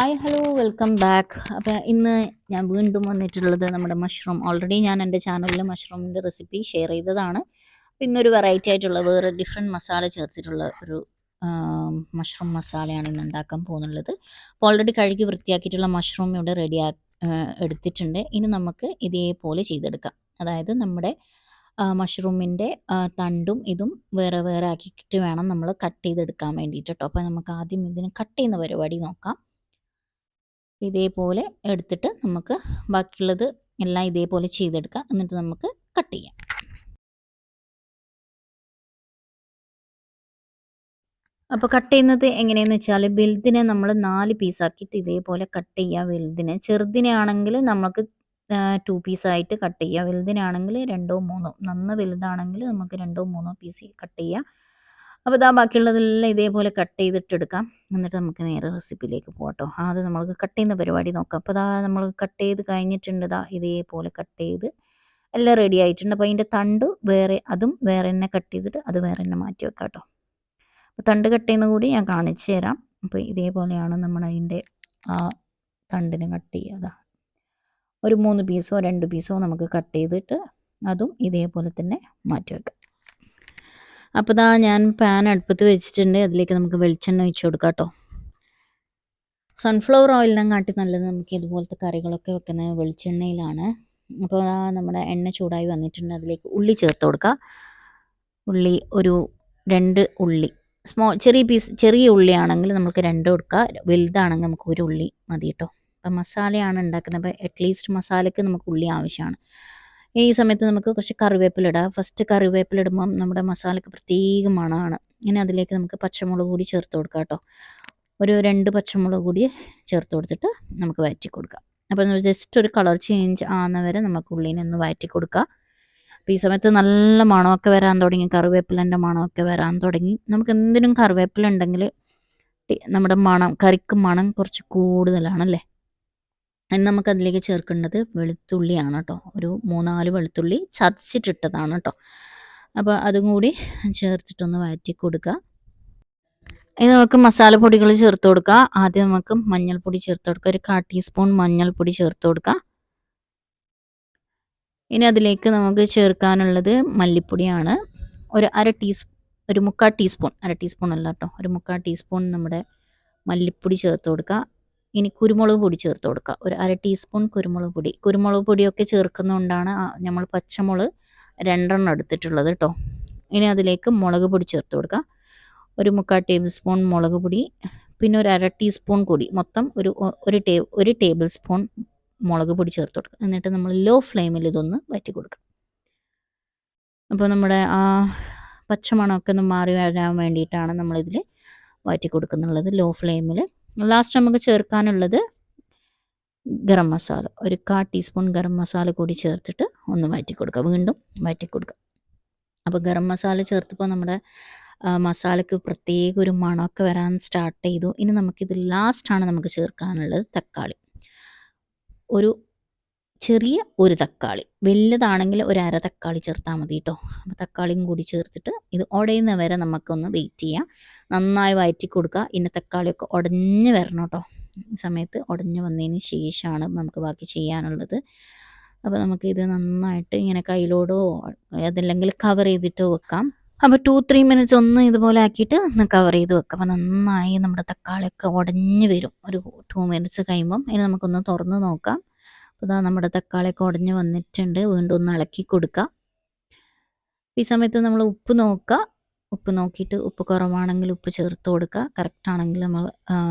Hi hello welcome back അപ്പോൾ ഇന്ന് ഞാൻ വീണ്ടും വന്നിട്ടുള്ളത് നമ്മുടെ മഷ്റൂം ഓൾറെഡി ഞാൻ എന്റെ ചാനലിൽ മഷ്റൂമിന്റെ റെസിപ്പി ഷെയർ ചെയ്തതാണ്. അപ്പോൾ ഇന്നൊരു വെറൈറ്റി ആയിട്ടുള്ള വേറെ ഡിഫറെന്റ് മസാല ചേർത്തിട്ടുള്ള ഒരു മഷ്റൂം മസാലയാണ് ഇന്ന് ഉണ്ടാക്കാൻ പോകുന്നുള്ളത്. അപ്പോൾ ഓൾറെഡി കഴുകി വൃത്തിയാക്കിയിട്ടുള്ള മഷ്റൂം ഇവിടെ റെഡി എടുത്തിട്ടുണ്ട്. ഇനി നമുക്ക് ഇതേപോലെ ചെയ്തെടുക്കാം. അതായത് നമ്മുടെ മഷ്റൂമിന്റെ തണ്ടും ഇതും വേറെ വേറെ ആക്കിയിട്ട് വേണം നമ്മൾ കട്ട് ചെയ്തെടുക്കാൻ വേണ്ടിയിട്ട് കേട്ടോ അപ്പോൾ നമുക്ക് ആദ്യം ഇതിന് കട്ട് ചെയ്യുന്ന പരിപാടി നോക്കാം. ഇതേപോലെ എടുത്തിട്ട് നമുക്ക് ബാക്കിയുള്ളത് എല്ലാം ഇതേപോലെ ചെയ്തെടുക്കാം. എന്നിട്ട് നമുക്ക് കട്ട് ചെയ്യാം. അപ്പോൾ കട്ട് ചെയ്യുന്നത് എങ്ങനെയെന്ന് വെച്ചാൽ വലുതിനെ നമ്മൾ നാല് പീസാക്കിയിട്ട് ഇതേപോലെ കട്ട് ചെയ്യുക വലുതിനെ. ചെറുതിനെ ആണെങ്കിൽ നമുക്ക് ടു പീസായിട്ട് കട്ട് ചെയ്യുക വലുതിനാണെങ്കിൽ രണ്ടോ മൂന്നോ നന്ന വലുതാണെങ്കിൽ നമുക്ക് രണ്ടോ മൂന്നോ പീസ് കട്ട് ചെയ്യുക അപ്പോൾ ഇതാ ബാക്കിയുള്ളതെല്ലാം ഇതേപോലെ കട്ട് ചെയ്തിട്ട് എടുക്കാം എന്നിട്ട് നമുക്ക് നേരെ റെസിപ്പിയിലേക്ക് പോകട്ടോ ആദ്യം നമ്മൾക്ക് കട്ട് ചെയ്യുന്ന പരിപാടി നോക്കാം. അപ്പോൾ ഇതാ നമ്മൾ കട്ട് ചെയ്ത് കഴിഞ്ഞിട്ടുണ്ട്. ഇതാ ഇതേപോലെ കട്ട് ചെയ്ത് എല്ലാം റെഡി ആയിട്ടുണ്ട്. അപ്പോൾ അതിന്റെ തണ്ട് വേറെ അതും വേറെ തന്നെ കട്ട് ചെയ്തിട്ട് അത് വേറെ തന്നെ മാറ്റി വെക്കാം കേട്ടോ അപ്പോൾ തണ്ട് കട്ട് ചെയ്യുന്ന കൂടി ഞാൻ കാണിച്ചു തരാം. അപ്പോൾ ഇതേപോലെയാണ് നമ്മൾ അതിന്റെ ആ തണ്ടിന് കട്ട് ചെയ്യുക. ഒരു മൂന്ന് പീസോ രണ്ട് പീസോ നമുക്ക് കട്ട് ചെയ്തിട്ട് അതും ഇതേപോലെ തന്നെ മാറ്റി വെക്കാം. അപ്പോൾ ഇതാ ഞാൻ പാൻ അടുപ്പത്ത് വെച്ചിട്ടുണ്ട്. അതിലേക്ക് നമുക്ക് വെളിച്ചെണ്ണ ഒഴിച്ചു കൊടുക്കാം കേട്ടോ സൺഫ്ലവർ ഓയിലിനെ കാട്ടി നല്ലത് നമുക്ക് ഇതുപോലത്തെ കറികളൊക്കെ വെക്കുന്നത് വെളിച്ചെണ്ണയിലാണ്. അപ്പോൾ നമ്മുടെ എണ്ണ ചൂടായി വന്നിട്ടുണ്ട്. അതിലേക്ക് ഉള്ളി ചേർത്ത് കൊടുക്കുക ഉള്ളി ഒരു രണ്ട് ഉള്ളി. സ്മോ ചെറിയ പീസ് ചെറിയ ഉള്ളിയാണെങ്കിൽ നമുക്ക് രണ്ട് കൊടുക്കുക വലുതാണെങ്കിൽ നമുക്ക് ഒരു ഉള്ളി മതി കേട്ടോ അപ്പം മസാലയാണ് ഉണ്ടാക്കുന്നത്. അപ്പോൾ അറ്റ്ലീസ്റ്റ് മസാലയ്ക്ക് നമുക്ക് ഉള്ളി ആവശ്യമാണ്. ഈ സമയത്ത് നമുക്ക് കുറച്ച് കറിവേപ്പില ഇടാം. ഫസ്റ്റ് കറിവേപ്പില ഇടുമ്പം നമ്മുടെ മസാലയ്ക്ക് പ്രത്യേക മണമാണ്. ഇനി അതിലേക്ക് നമുക്ക് പച്ചമുളക് കൂടി ചേർത്ത് കൊടുക്കാം കേട്ടോ. ഒരു രണ്ട് പച്ചമുളക് കൂടി ചേർത്ത് കൊടുത്തിട്ട് നമുക്ക് വയറ്റി കൊടുക്കാം. അപ്പോൾ ജസ്റ്റ് ഒരു കളർ ചേഞ്ച് ആകുന്ന വരെ നമുക്ക് ഉള്ളിനെ ഒന്ന് വയറ്റി കൊടുക്കുക അപ്പോൾ ഈ സമയത്ത് നല്ല മണമൊക്കെ വരാൻ തുടങ്ങി. കറിവേപ്പിലന്റെ മണമൊക്കെ വരാൻ തുടങ്ങി. നമുക്ക് എന്തിനും കറിവേപ്പില ഉണ്ടെങ്കിൽ നമ്മുടെ മണം കറിക്ക് മണം കുറച്ച് കൂടുതലാണല്ലേ? ഇനി നമുക്ക് അതിലേക്ക് ചേർക്കേണ്ടത് വെളുത്തുള്ളിയാണ് കേട്ടോ ഒരു മൂന്നാൽ വെളുത്തുള്ളി ചതച്ചിട്ടിട്ടതാണ് കേട്ടോ അപ്പോൾ അതും കൂടി ചേർത്തിട്ടൊന്ന് വഴറ്റി കൊടുക്കുക ഇനി നമുക്ക് മസാലപ്പൊടികൾ ചേർത്ത് കൊടുക്കുക ആദ്യം നമുക്ക് മഞ്ഞൾപ്പൊടി ചേർത്ത് കൊടുക്കുക ഒരു കാ ടീസ്പൂൺ മഞ്ഞൾപ്പൊടി ചേർത്ത് കൊടുക്കുക ഇനി അതിലേക്ക് നമുക്ക് ചേർക്കാനുള്ളത് മല്ലിപ്പൊടിയാണ്. ഒരു അര ടീസ് ഒരു മുക്കാൽ ടീസ്പൂൺ അര ടീസ്പൂൺ അല്ല കേട്ടോ ഒരു മുക്കാൽ ടീസ്പൂൺ നമ്മുടെ മല്ലിപ്പൊടി ചേർത്ത് കൊടുക്കുക ഇനി കുരുമുളക് പൊടി ചേർത്ത് കൊടുക്കുക. ഒരു അര ടീസ്പൂൺ കുരുമുളക് പൊടി. കുരുമുളക് പൊടിയൊക്കെ ചേർക്കുന്നതുകൊണ്ടാണ് നമ്മൾ പച്ചമുളക് രണ്ടെണ്ണം എടുത്തിട്ടുള്ളത് കേട്ടോ. ഇനി അതിലേക്ക് മുളക് പൊടി ചേർത്ത് കൊടുക്കുക. ഒരു മുക്കാൽ ടേബിൾ സ്പൂൺ മുളക് പൊടി പിന്നെ ഒരു അര ടീസ്പൂൺ കൂടി. മൊത്തം ഒരു ഒരു ടേ ഒരു ടേബിൾ സ്പൂൺ മുളക് പൊടി ചേർത്ത് കൊടുക്കുക. എന്നിട്ട് നമ്മൾ ലോ ഫ്ലെയിമിൽ ഇതൊന്ന് വറ്റി കൊടുക്കുക. അപ്പോൾ നമ്മുടെ ആ പച്ചമണമൊക്കെ ഒന്ന് മാറി വരാൻ വേണ്ടിയിട്ടാണ് നമ്മളിതിൽ വറ്റി കൊടുക്കുന്നുള്ളത് ലോ ഫ്ലെയിമിൽ ലാസ്റ്റ് നമുക്ക് ചേർക്കാനുള്ളത് ഗരം മസാല. ഒരു കാ ടീസ്പൂൺ ഗരം മസാല കൂടി ചേർത്തിട്ട് ഒന്ന് വഴറ്റി കൊടുക്കുക വീണ്ടും വഴറ്റി കൊടുക്കുക അപ്പോൾ ഗരം മസാല ചേർത്തപ്പോൾ നമ്മുടെ മസാലയ്ക്ക് പ്രത്യേക ഒരു മണമൊക്കെ വരാൻ സ്റ്റാർട്ട് ചെയ്തു. ഇനി നമുക്കിത് ലാസ്റ്റാണ് നമുക്ക് ചേർക്കാനുള്ളത് തക്കാളി. ഒരു ചെറിയ ഒരു തക്കാളി വലുതാണെങ്കിൽ ഒരു അര തക്കാളി ചേർത്താൽ മതി കേട്ടോ അപ്പോൾ തക്കാളിയും കൂടി ചേർത്തിട്ട് ഇത് ഉടയുന്ന വരെ നമുക്കൊന്ന് വെയിറ്റ് ചെയ്യാം. നന്നായി വയറ്റി കൊടുക്കുക. ഇനി തക്കാളിയൊക്കെ ഉടഞ്ഞ് വരണം കേട്ടോ ഈ സമയത്ത് ഉടഞ്ഞ് വന്നതിന് ശേഷമാണ് നമുക്ക് ബാക്കി ചെയ്യാനുള്ളത്. അപ്പോൾ നമുക്കിത് നന്നായിട്ട് ഇങ്ങനെ കയ്യിലോടോ അതല്ലെങ്കിൽ കവർ ചെയ്തിട്ടോ വെക്കാം. അപ്പോൾ ടു ത്രീ മിനിറ്റ്സ് ഒന്ന് ഇതുപോലെ ആക്കിയിട്ട് കവർ ചെയ്ത് വെക്കാം. അപ്പോൾ നന്നായി നമ്മുടെ തക്കാളിയൊക്കെ ഉടഞ്ഞ് വരും. ഒരു ടു മിനിറ്റ്സ് കഴിയുമ്പം. ഇനി നമുക്കൊന്ന് തുറന്ന് നോക്കാം. അപ്പോൾ ഇതാ നമ്മുടെ തക്കാളി ഉടഞ്ഞ് വന്നിട്ടുണ്ട്. വീണ്ടും ഒന്ന് ഇളക്കി കൊടുക്കുക ഈ സമയത്ത് നമ്മൾ ഉപ്പ് നോക്കുക. ഉപ്പ് നോക്കിയിട്ട് ഉപ്പ് കുറവാണെങ്കിൽ ഉപ്പ് ചേർത്ത് കൊടുക്കുക. കറക്റ്റ് ആണെങ്കിൽ നമ്മൾ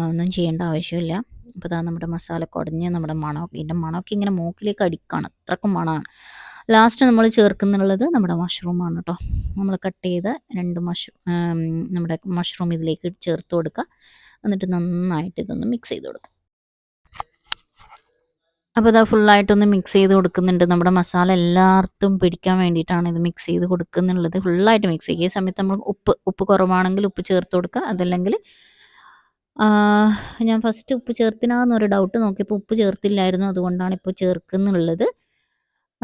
ഒന്നും ചെയ്യേണ്ട ആവശ്യമില്ല. അപ്പോൾ ഇതാ നമ്മുടെ മസാല കുടഞ്ഞ് നമ്മുടെ മണമൊക്കെ ഇതിന്റെ മണമൊക്കെ ഇങ്ങനെ മൂക്കിലേക്ക് അടിക്കുകയാണ്. അത്രക്കും മണമാണ്. ലാസ്റ്റ് നമ്മൾ ചേർക്കുന്നുള്ളത് നമ്മുടെ മഷ്റൂമാണ് കേട്ടോ. നമ്മൾ കട്ട് ചെയ്ത രണ്ട് മഷ്റൂം നമ്മുടെ മഷ്റൂം ഇതിലേക്ക് ചേർത്ത് കൊടുക്കുക. എന്നിട്ട് നന്നായിട്ട് ഇതൊന്ന് മിക്സ് ചെയ്ത് കൊടുക്കുക. അപ്പോൾ ഇതാ ഫുള്ളായിട്ടൊന്ന് മിക്സ് ചെയ്ത് കൊടുക്കുന്നുണ്ട്. നമ്മുടെ മസാല എല്ലായിടത്തും പിടിക്കാൻ വേണ്ടിയിട്ടാണ് ഇത് മിക്സ് ചെയ്ത് കൊടുക്കുന്നുള്ളത്. ഫുള്ളായിട്ട് മിക്സ് ചെയ്യുക ഈ സമയത്ത് നമ്മൾ ഉപ്പ് ഉപ്പ് കുറവാണെങ്കിൽ ഉപ്പ് ചേർത്ത് കൊടുക്കുക. അതല്ലെങ്കിൽ ഞാൻ ഫസ്റ്റ് ഉപ്പ് ചേർത്തിനാന്നൊരു ഡൗട്ട് നോക്കിയപ്പോൾ ഉപ്പ് ചേർത്തില്ലായിരുന്നു. അതുകൊണ്ടാണ് ഇപ്പോൾ ചേർക്കുന്നുള്ളത്.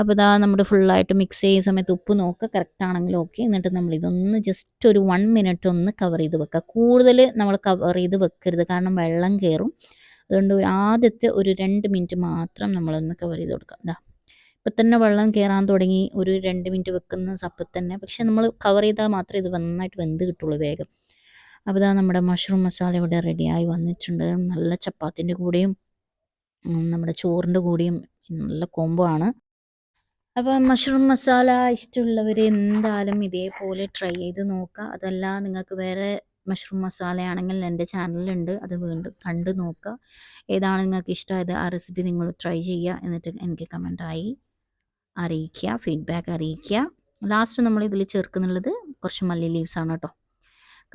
അപ്പോൾ ഇതാ നമ്മുടെ ഫുള്ളായിട്ട് മിക്സ് ചെയ്യുന്ന സമയത്ത് ഉപ്പ് നോക്കുക. കറക്റ്റ് ആണെങ്കിൽ ഓക്കെ എന്നിട്ട് നമ്മൾ ഇതൊന്ന് ജസ്റ്റ് ഒരു വൺ മിനിറ്റ് ഒന്ന് കവർ ചെയ്ത് വെക്കുക. കൂടുതൽ നമ്മൾ കവർ ചെയ്ത് വെക്കരുത്. കാരണം വെള്ളം കയറും അതുകൊണ്ട് ആദ്യത്തെ ഒരു രണ്ട് മിനിറ്റ് മാത്രം നമ്മളൊന്ന് കവർ ചെയ്ത് കൊടുക്കാം. ഇതാ ഇപ്പം തന്നെ വെള്ളം കയറാൻ തുടങ്ങി. ഒരു രണ്ട് മിനിറ്റ് വെക്കുന്ന സപ്പം തന്നെ. പക്ഷെ നമ്മൾ കവർ ചെയ്താൽ മാത്രമേ ഇത് നന്നായിട്ട് വെന്ത് കിട്ടുള്ളൂ വേഗം. അപ്പോൾ ഇതാ നമ്മുടെ മഷ്റൂം മസാല ഇവിടെ റെഡിയായി വന്നിട്ടുണ്ട്. നല്ല ചപ്പാത്തിന്റെ കൂടെയും നമ്മുടെ ചോറിന്റെ കൂടെയും നല്ല കോംബോ ആണ്. അപ്പോൾ മഷ്റൂം മസാല ഇഷ്ടമുള്ളവർ എന്തായാലും ഇതേപോലെ ട്രൈ ചെയ്ത് നോക്കുക. അതല്ല നിങ്ങൾക്ക് വേറെ മഷ്റൂം മസാലയാണെങ്കിൽ എന്റെ ചാനലിലുണ്ട്. അത് വീണ്ടും കണ്ട് നോക്കുക. ഏതാണ് നിങ്ങൾക്ക് ഇഷ്ടമായത്? ആ റെസിപ്പി നിങ്ങൾ ട്രൈ ചെയ്യുക. എന്നിട്ട് എനിക്ക് കമന്റായി അറിയിക്കുക. ഫീഡ്ബാക്ക് അറിയിക്കുക. ലാസ്റ്റ് നമ്മൾ ഇതിൽ ചേർക്കുന്നുള്ളത് കുറച്ച് മല്ലി ലീവ്സ് ആണ് കേട്ടോ.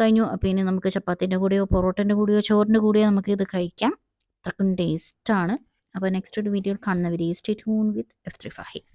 കഴിഞ്ഞു. ഇനി നമുക്ക് ചപ്പാത്തിന്റെ കൂടെയോ പൊറോട്ടന്റെ കൂടെയോ ചോറിന്റെ കൂടെയോ നമുക്ക് ഇത് കഴിക്കാം. അത്രക്കും ടേസ്റ്റാണ് അപ്പോൾ നെക്സ്റ്റ് ഒരു വീഡിയോയിൽ കാണുന്നവരെ stay tune with F three five